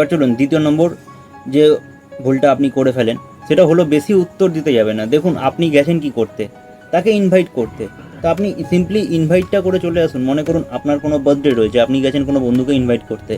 এবার চলুন দ্বিতীয় নম্বর যে ভুলটা আপনি করে ফেলেন, সেটা হলো বেশি উত্তর দিতে যাবে না। দেখুন, আপনি গেছেন কি করতে? তাকে ইনভাইট করতে। তো আপনি সিম্পলি ইনভাইটটা করে চলে আসুন। মনে করুন আপনার কোনো বার্থডে রয়েছে, আপনি গেছেন কোনো বন্ধুকে ইনভাইট করতে।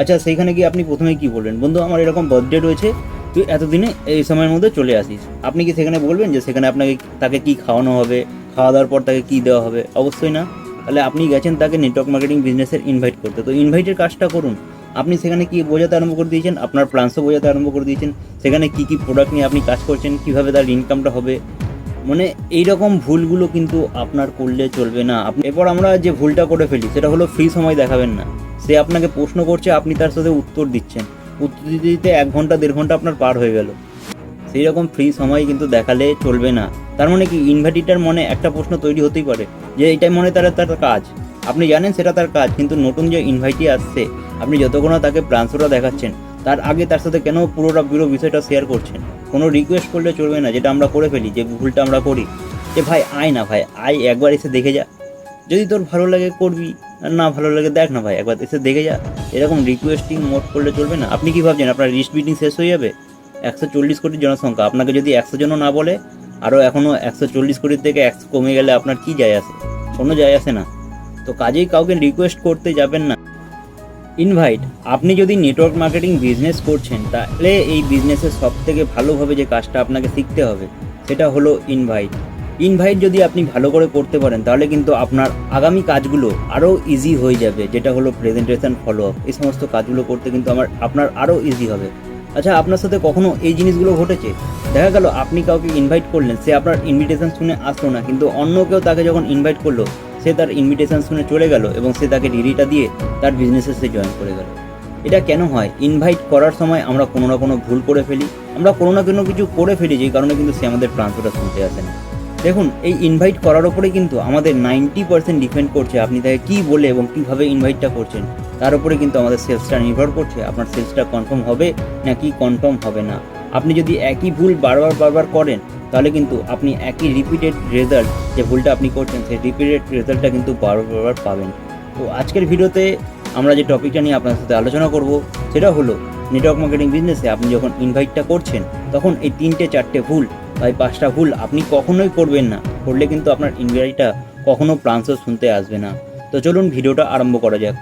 আচ্ছা সেইখানে গিয়ে আপনি প্রথমে কি বলবেন? বন্ধু, আমার এরকম বার্থডে রয়েছে, তুই এতদিনে এই সময়ের মধ্যে চলে আসিস। আপনি কি সেখানে বলবেন যে সেখানে আপনাকে তাকে কি খাওয়ানো হবে? খাওয়া দাওয়ার পর তাকে কী দেওয়া হবে? অবশ্যই না। তাহলে আপনি গেছেন তাকে নেটওয়ার্ক মার্কেটিং বিজনেসের ইনভাইট করতে। তো ইনভাইটের কাজটা করুন। আপনি সেখানে কি বোঝাতে আরম্ভ করে দিয়েছেন? আপনার প্ল্যান্সও বোঝাতে আরম্ভ করে দিয়েছেন। সেখানে কি কি প্রোডাক্ট নিয়ে আপনি কাজ করছেন? কীভাবে তার ইনকামটা হবে? মানে এই রকম ভুলগুলো কিন্তু আপনার করলে চলবে না। আপনি এরপর আমরা যে ভুলটা করে ফেলি, সেটা হলো ফ্রি সময় দেখাবেন না। সে আপনাকে প্রশ্ন করছে, আপনি তার সাথে উত্তর দিচ্ছেন। উত্তর দিতে দিতে এক ঘণ্টা, দেড় ঘণ্টা আপনার পার হয়ে গেল। সেই রকম ফ্রি সময় কিন্তু দেখালে চলবে না। তার মানে কি ইনভার্টিটার মনে একটা প্রশ্ন তৈরি হতেই পারে, যে এটাই মনে তার তার কাজ। আপনি জানেন সেটা তার কাজ, কিন্তু নতুন যে ইনভাইটি আসছে, আপনি যতক্ষণ তাকে প্রান্সটা দেখাচ্ছেন, তার আগে তার সাথে কেন পুরোটা পুরো বিষয়টা শেয়ার করছেন? কোনো রিকোয়েস্ট করলে চলবে না, যেটা আমরা করে ফেলি, যে ভুলটা আমরা করি। যে ভাই, আয় না ভাই, আয়, একবার এসে দেখে যা। যদি তোর ভালো লাগে করবি, আর না ভালো লাগে দেখ না ভাই, একবার এসে দেখে যা। এরকম রিকোয়েস্টিং মোড করলে চলবে না। আপনি কি ভাবছেন, আপনার রিস্ট বিটিং শেষ হয়ে যাবে? একশো চল্লিশ কোটি জনসংখ্যা, আপনাকে যদি একশো জনও না বলে, আরও এখনও একশো চল্লিশ কোটির থেকে একশো কমে গেলে আপনার কি যায় আসে? কোনো যায় আসে না। তো কাজেই কাউকে রিকোয়েস্ট করতে যাবেন না। ইনভাইট আপনি যদি নেটওয়ার্ক মার্কেটিং বিজনেস করছেন, তাহলে এই বিজনেসের সব থেকে ভালোভাবে যে কাজটা আপনাকে শিখতে হবে, সেটা হলো ইনভাইট ইনভাইট যদি আপনি ভালো করে করতে পারেন, তাহলে কিন্তু আপনার আগামী কাজগুলো আরও ইজি হয়ে যাবে, যেটা হলো প্রেজেন্টেশন ফলো আপ এই সমস্ত কাজগুলো করতে কিন্তু আমার, আপনার আরও ইজি হবে। আচ্ছা আপনার সাথে কখনো এই জিনিসগুলো ঘটেছে? দেখা গেল, আপনি কাউকে ইনভাইট করলেন, সে আপনার ইনভিটেশন শুনে আসলো না, কিন্তু অন্য কেউ তাকে যখন ইনভাইট করল সে তার ইনভিটেশন শুনে চলে গেল এবং সে তাকে ডিগ্রিটা দিয়ে তার বিজনেসে সে জয়েন করে গেল। এটা কেন হয়? ইনভাইট করার সময় আমরা কোনো না কোনো ভুল করে ফেলি। আমরা কোনো না কোনো কিছু করে ফেলি, যেই কারণে কিন্তু সে আমাদের ট্রান্সফারটা শুনতে আসে না। দেখুন, এই ইনভাইট করার ওপরে কিন্তু আমাদের নাইনটি পার্সেন্ট ডিপেন্ড করছে আপনি তাকে কী বলে এবং কীভাবে ইনভাইটটা করছেন। তার উপরে কিন্তু আমাদের সেলসটা নির্ভর করছে, আপনার সেলসটা কনফার্ম হবে নাকি কনফার্ম হবে না। আপনি যদি একই ভুল বারবার বারবার করেন তাহলে কিন্তু আপনি একই রিপিটেড রেজাল্ট যে ভুলটা আপনি করছেন, সেই রিপিটেড রেজাল্টটা কিন্তু বারবার পাবেন। তো আজকের ভিডিওতে আমরা যে টপিকটা নিয়ে আপনার সাথে আলোচনা করব, সেটা হলো নেটওয়ার্ক মার্কেটিং বিজনেসে আপনি যখন ইনভাইটটা করছেন, তখন এই তিনটে, চারটে ভুল বা এই পাঁচটা ভুল আপনি কখনোই করবেন না। করলে কিন্তু আপনার ইনভাইটটা কখনো প্রান্স শুনতে আসবে না। তো চলুন ভিডিওটা আরম্ভ করা যাক।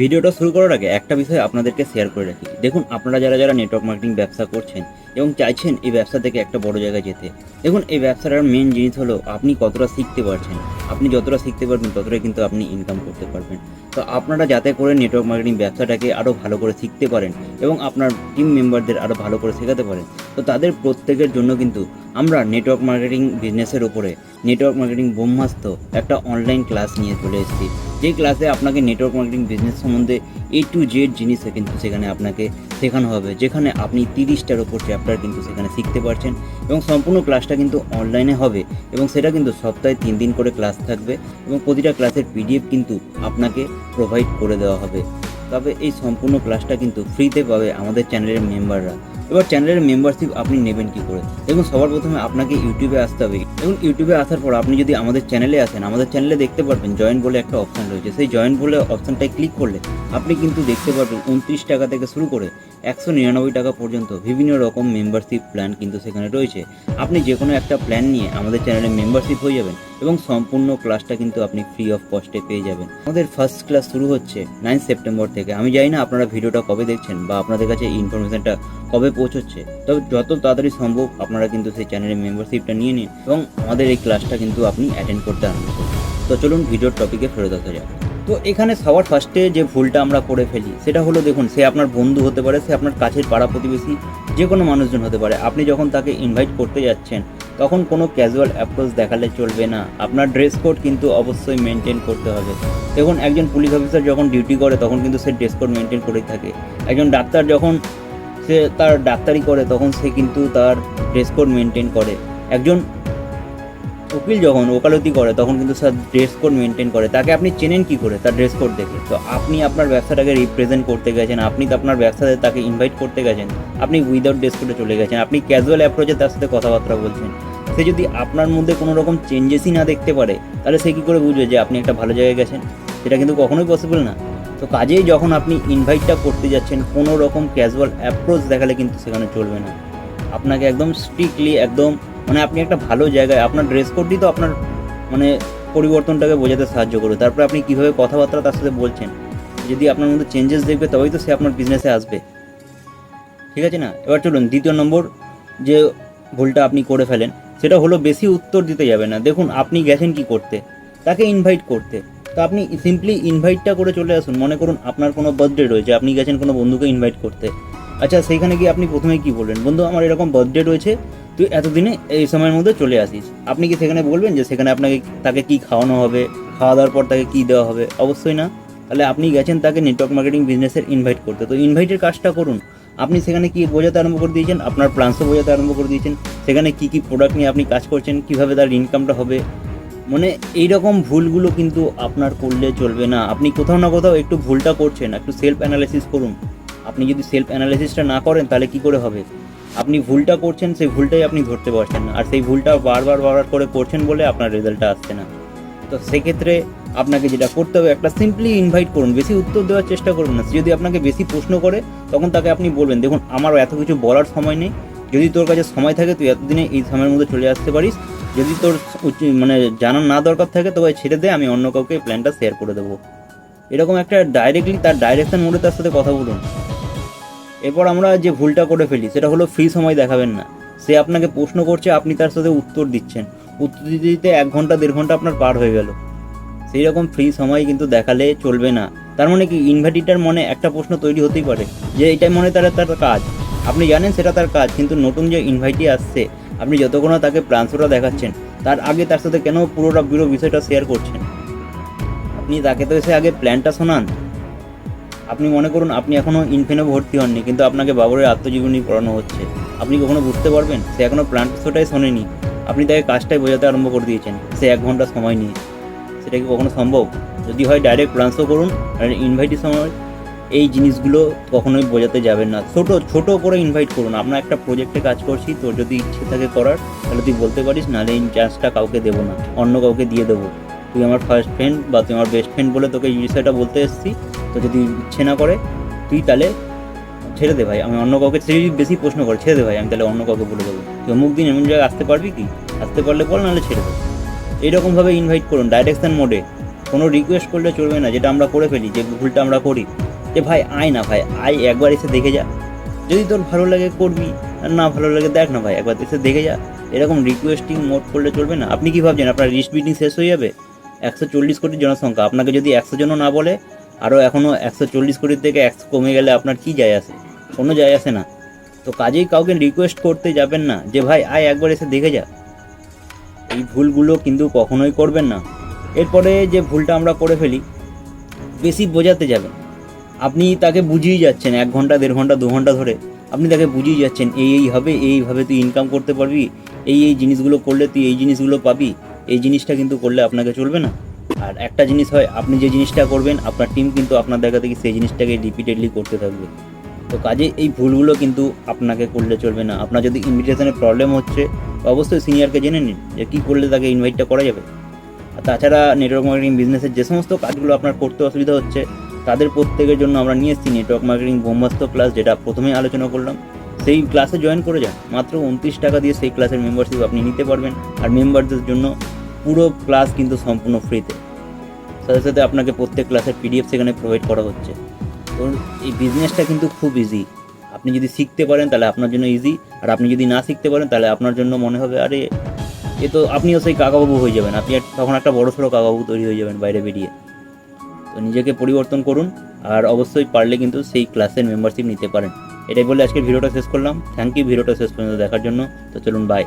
ভিডিওটা শুরু করার আগে একটা বিষয় আপনাদেরকে শেয়ার করে রাখি। দেখুন, আপনারা যারা যারা নেটওয়ার্ক মার্কেটিং ব্যবসা করছেন এবং চাইছেন এই ব্যবসা থেকে একটা বড় জায়গায় যেতে। দেখুন, এই ব্যবসাটার মেন জিনিস হলো আপনি কতটা শিখতে পারছেন। আপনি যতটা শিখতে পারবেন, ততটাই কিন্তু আপনি ইনকাম করতে পারবেন। তো আপনারা যাতে করে নেটওয়ার্ক মার্কেটিং ব্যবসাটাকে আরও ভালো করে শিখতে পারেন এবং আপনার টিম মেম্বারদের আরও ভালো করে শেখাতে পারেন, তো তাদের প্রত্যেকের জন্য কিন্তু আমরা নেটওয়ার্ক মার্কেটিং বিজনেসের ওপরে নেটওয়ার্ক মার্কেটিং ব্রহ্মাস্ত একটা অনলাইন ক্লাস নিয়ে চলে এসেছি। যে ক্লাসে আপনাকে নেটওয়ার্ক মার্কেটিং বিজনেস সম্বন্ধে এ টু জেড জিনিসে কিন্তু সেখানে আপনাকে শেখানো হবে, যেখানে আপনি তিরিশটার ওপর চ্যাপ্টার কিন্তু সেখানে শিখতে পারছেন এবং সম্পূর্ণ ক্লাসটা কিন্তু অনলাইনে হবে এবং সেটা কিন্তু সপ্তাহে তিন দিন করে ক্লাস থাকবে এবং প্রতিটা ক্লাসের পিডিএফ কিন্তু আপনাকে প্রোভাইড করে দেওয়া হবে। তবে এই সম্পূর্ণ ক্লাসটা কিন্তু ফ্রিতে পাবে আমাদের চ্যানেলের মেম্বাররা এবার চ্যানেলের মেম্বারশিপ আপনি নেবেন কি করে? এবং সবার প্রথমে আপনাকে ইউটিউবে আসতে হবে। এবং ইউটিউবে আসার পর আপনি যদি আমাদের চ্যানেলে আসেন, আমাদের চ্যানেলে দেখতে পারবেন জয়েন বলে একটা অপশান রয়েছে। সেই জয়েন বলে অপশানটায় ক্লিক করলে আপনি কিন্তু দেখতে পারবেন উনত্রিশ টাকা থেকে শুরু করে একশো নিরানব্বই টাকা পর্যন্ত বিভিন্ন রকম মেম্বারশিপ প্ল্যান কিন্তু সেখানে রয়েছে। আপনি যে কোনো একটা প্ল্যান নিয়ে আমাদের চ্যানেলে মেম্বারশিপ হয়ে যাবেন এবং সম্পূর্ণ ক্লাসটা কিন্তু আপনি ফ্রি অফ কস্টে পেয়ে যাবেন। আমাদের ফার্স্ট ক্লাস শুরু হচ্ছে নাইন সেপ্টেম্বর থেকে। আমি জানি না আপনারা ভিডিওটা কবে দেখছেন বা আপনাদের কাছে ইনফরমেশনটা কবে পৌঁছচ্ছে। তবে যত তাড়াতাড়ি সম্ভব আপনারা কিন্তু সেই চ্যানেলের মেম্বারশিপটা নিয়ে নিন এবং আমাদের এই ক্লাসটা কিন্তু আপনি অ্যাটেন্ড করতে করুন। তো চলুন ভিডিওর টপিকে ফেরত আসা যাক। তো এখানে সবার ফার্স্টে যে ভুলটা আমরা করে ফেলি, সেটা হলো দেখুন, সে আপনার বন্ধু হতে পারে, সে আপনার কাছের পাড়া প্রতিবেশী, যে কোনো মানুষজন হতে পারে। আপনি যখন তাকে ইনভাইট করতে যাচ্ছেন, তখন কোনো ক্যাজুয়াল অ্যাপ্রোচ দেখালে চলবে না। আপনার ড্রেস কোড কিন্তু অবশ্যই মেনটেন করতে হবে। দেখুন, একজন পুলিশ অফিসার যখন ডিউটি করে, তখন কিন্তু সে ড্রেস কোড মেনটেন করেই থাকে। একজন ডাক্তার যখন সে তার ডাক্তারি করে, তখন সে কিন্তু তার ড্রেস কোড মেনটেন করে। একজন উকিল যখন ওকালতি করে, তখন কিন্তু স্যার ড্রেস কোড মেনটেন করে। তাকে আপনি চেনেন কি করে তার ড্রেস কোড দেখে? তো আপনি আপনার ব্যবসাটাকে রিপ্রেজেন্ট করতে গেছেন, আপনি তো আপনার ব্যবসাতে তাকে ইনভাইট করতে গেছেন, আপনি উইদাউট ড্রেস কোডে চলে গেছেন, আপনি ক্যাজুয়াল অ্যাপ্রোচে তার সাথে কথাবার্তা বলছেন। সে যদি আপনার মধ্যে কোনো রকম চেঞ্জেসই না দেখতে পারে, তাহলে সে কী করে বুঝবে যে আপনি একটা ভালো জায়গায় গেছেন? সেটা কিন্তু কখনোই পসিবল না। তো কাজেই যখন আপনি ইনভাইটটা করতে যাচ্ছেন, কোনো রকম ক্যাজুয়াল অ্যাপ্রোচ দেখালে কিন্তু সেখানে চলবে না। আপনাকে একদম স্ট্রিক্টলি একদম মানে আপনি একটা ভালো জায়গায় আপনার ড্রেস কোডটি তো আপনার মানে পরিবর্তনটাকে বোঝাতে সাহায্য করবে। তারপরে আপনি কীভাবে কথাবার্তা তার সাথে বলছেন? যদি আপনার মধ্যে চেঞ্জেস দেখবে, তবেই তো সে আপনার বিজনেসে আসবে। ঠিক আছে না? এবার চলুন, দ্বিতীয় নম্বর যে ভুলটা আপনি করে ফেলেন, সেটা হলো বেশি উত্তর দিতে যাবে না। দেখুন, আপনি গেছেন কি করতে? তাকে ইনভাইট করতে। তো আপনি সিম্পলি ইনভাইটটা করে চলে আসুন। মনে করুন, আপনার কোনো বার্থডে রয়েছে, আপনি গেছেন কোনো বন্ধুকে ইনভাইট করতে। আচ্ছা সেইখানে গিয়ে আপনি প্রথমে কি বলবেন? বন্ধু, আমার এরকম বার্থডে রয়েছে তুই এতদিনে এই সময়ের মধ্যে চলে আসিস। আপনি কি সেখানে বলবেন যে সেখানে আপনাকে, তাকে কি খাওয়ানো হবে? খাওয়া দাওয়ার পর তাকে কি দেওয়া হবে? অবশ্যই না। তাহলে আপনি গেছেন তাকে নেটওয়ার্ক মার্কেটিং বিজনেসের ইনভাইট করতে। তো ইনভাইটের কাজটা করুন। আপনি সেখানে কি বোঝাতে আরম্ভ করে দিয়েছেন? আপনার প্ল্যান্সও বোঝাতে আরম্ভ করে দিয়েছেন। সেখানে কি কি প্রোডাক্ট নিয়ে আপনি কাজ করছেন? কীভাবে তার ইনকামটা হবে? মানে এই রকম ভুলগুলো কিন্তু আপনার করলে চলবে না। আপনি কোথাও না কোথাও একটু ভুলটা করছেন। একটু সেলফ অ্যানালাইসিস করুন। আপনি যদি সেলফ অ্যানালাইসিসটা না করেন, তাহলে কি করে হবে? আপনি ভুলটা করছেন, সেই ভুলটাই আপনি ধরতে পারছেন না। আর সেই ভুলটা বারবার বারবার করে করছেন বলে আপনার রেজাল্টটা আসছে না। তো সেক্ষেত্রে আপনাকে যেটা করতে হবে, একটা সিম্পলি ইনভাইট করুন। বেশি উত্তর দেওয়ার চেষ্টা করুন না। যদি আপনাকে বেশি প্রশ্ন করে, তখন তাকে আপনি বলবেন, দেখুন, আমার এত কিছু বলার সময় নেই। যদি তোর কাছে সময় থাকে, তুই এতদিনে এই সময়ের মধ্যে চলে আসতে পারিস। যদি তোর মানে জানার না দরকার থাকে তবে ছেড়ে দে, আমি অন্য কাউকে প্ল্যানটা শেয়ার করে দেবো। এরকম একটা ডাইরেক্টলি তার ডাইরেকশন মোডে তার সাথে কথা বলুন। এরপর আমরা যে ভুলটা করে ফেলি, সেটা হলো ফ্রি সময় দেখাবেন না। সে আপনাকে প্রশ্ন করছে, আপনি তার সাথে উত্তর দিচ্ছেন। উত্তর দিতে দিতে এক ঘণ্টা, দেড় ঘণ্টা আপনার পার হয়ে গেল। সেই রকম ফ্রি সময় কিন্তু দেখালে চলবে না। তার মানে কি ইনভাইটিটার মনে একটা প্রশ্ন তৈরি হতেই পারে, যে এটাই মনে তার তার কাজ। আপনি জানেন সেটা তার কাজ, কিন্তু নতুন যে ইনভাইটি আসছে, আপনি যতক্ষণ তাকে প্রান্সটা দেখাচ্ছেন, তার আগে তার সাথে কেন পুরোটা পুরো বিষয়টা শেয়ার করছেন? আপনি তাকে তো এসে আগে প্ল্যানটা শোনান। আপনি মনে করুন, আপনি এখনও ইনফেনে ভর্তি হননি, কিন্তু আপনাকে বাবরের আত্মজীবনী পড়ানো হচ্ছে। আপনি কখনো বুঝতে পারবেন? সে এখনও প্ল্যান শোনেনি। আপনি তাকে কাজটাই বোঝাতে আরম্ভ করে দিয়েছেন, সে এক ঘণ্টা সময় নিয়ে। সেটা কি কখনো সম্ভব? যদি হয় ডাইরেক্ট প্ল্যান্সও করুন, আর ইনভাইটের সময়। এই জিনিসগুলো কখনোই বোঝাতে যাবেন না। ছোট ছোট করে ইনভাইট করুন। আমরা একটা প্রজেক্টে কাজ করছি, তোর যদি ইচ্ছে থাকে করার, তাহলে তুই বলতে পারিস নাহলে এই চান্সটা কাউকে দেবো না, অন্য কাউকে দিয়ে দেবো। তুই আমার ফার্স্ট ফ্রেন্ড বা তুই আমার বেস্ট ফ্রেন্ড বলে তোকে এই বিষয়টা বলতে এসেছি। তো যদি ইচ্ছে না করে, তুই তাহলে ছেড়ে দে ভাই। আমি অন্য কাউকে সে যদি বেশি প্রশ্ন করে, ছেড়ে দে ভাই, আমি তাহলে অন্য কাউকে বলে দেবো। তুই অমুক দিন এমন জায়গায় আসতে পারবি কি? আসতে পারলে বল, নাহলে ছেড়ে দে। এইরকমভাবে ইনভাইট করুন ডাইরেকশান মোডে কোনো রিকোয়েস্ট করলে চলবে না, যেটা আমরা করে ফেলি, যে ভুলটা আমরা করি। যে ভাই, আয় না ভাই, আয়, একবার এসে দেখে যা। যদি তোর ভালো লাগে করবি, আর না ভালো লাগে দেখ না ভাই, একবার এসে দেখে যা। এরকম রিকোয়েস্টিং মোড করলে চলবে না। আপনি কি ভাবছেন, আপনার রিস্ট বিটিং শেষ হয়ে যাবে? একশো চল্লিশ কোটি জনসংখ্যা। আপনাকে যদি একশো জনও না বলে আরও এখনও একশো চল্লিশ কোটির থেকে একশো কমে গেলে আপনার কি যায় আসে? কোনো যায় আসে না। তো কাজেই কাউকে রিকোয়েস্ট করতে যাবেন না। যে ভাই, আয় একবার এসে দেখে যা। এই ভুলগুলো কিন্তু কখনোই করবেন না। এরপরে যে ভুলটা আমরা করে ফেলি, বেশি বোঝাতে যাবেন। আপনি তাকে বুঝিয়ে যাচ্ছেন, এক ঘণ্টা, দেড় ঘণ্টা, দু ঘণ্টা ধরে। আপনি তাকে বুঝিয়ে যাচ্ছেন, এই এই হবে এইভাবে তুই ইনকাম করতে পারবি, এই এই জিনিসগুলো করলে তুই এই জিনিসগুলো পাবি, এই জিনিসটা কিন্তু করলে আপনাকে চলবে না। আর একটা জিনিস হয়, আপনি যে জিনিসটা করবেন, আপনার টিম কিন্তু আপনার দেখা থেকে সেই জিনিসটাকে রিপিটেডলি করতে থাকবে। তো কাজে এই ভুলগুলো কিন্তু আপনাকে করলে চলবে না। আপনার যদি ইনভিটেশনের প্রবলেম হচ্ছে অবশ্যই সিনিয়রকে জেনে নিন যে কী করলে তাকে ইনভাইটটা করা যাবে। আর তাছাড়া নেটওয়ার্ক মার্কেটিং বিজনেসের যে সমস্ত কাজগুলো আপনার করতে অসুবিধা হচ্ছে, তাদের প্রত্যেকের জন্য আমরা নিয়ে এসেছি নেটওয়ার্ক মার্কেটিং বোমবাস্ত ক্লাস যেটা প্রথমেই আলোচনা করলাম। সেই ক্লাসে জয়েন করে যান। মাত্র উনত্রিশ টাকা দিয়ে সেই ক্লাসের মেম্বারশিপ আপনি নিতে পারবেন। আর মেম্বারদের জন্য পুরো ক্লাস কিন্তু সম্পূর্ণ ফ্রিতে সাথে সাথে আপনাকে প্রত্যেক ক্লাসের পিডিএফ সেখানে প্রোভাইড করা হচ্ছে। তো এই বিজনেসটা কিন্তু খুব ইজি আপনি যদি শিখতে পারেন, তাহলে আপনার জন্য ইজি আর আপনি যদি না শিখতে পারেন, তাহলে আপনার জন্য মনে হবে, আরে, এ তো আপনিও সেই কাকাবাবু হয়ে যাবেন। আপনি তখন একটা বড় সড়ো কাকাবাবু তৈরি হয়ে যাবেন বাইরে বেরিয়ে। তো নিজেকে পরিবর্তন করুন, আর অবশ্যই পারলে কিন্তু সেই ক্লাসের মেম্বারশিপ নিতে পারেন। এটাই বলে আজকের ভিডিওটা শেষ করলাম। থ্যাংক ইউ ভিডিওটা শেষ পর্যন্ত দেখার জন্য। তো চলুন বাই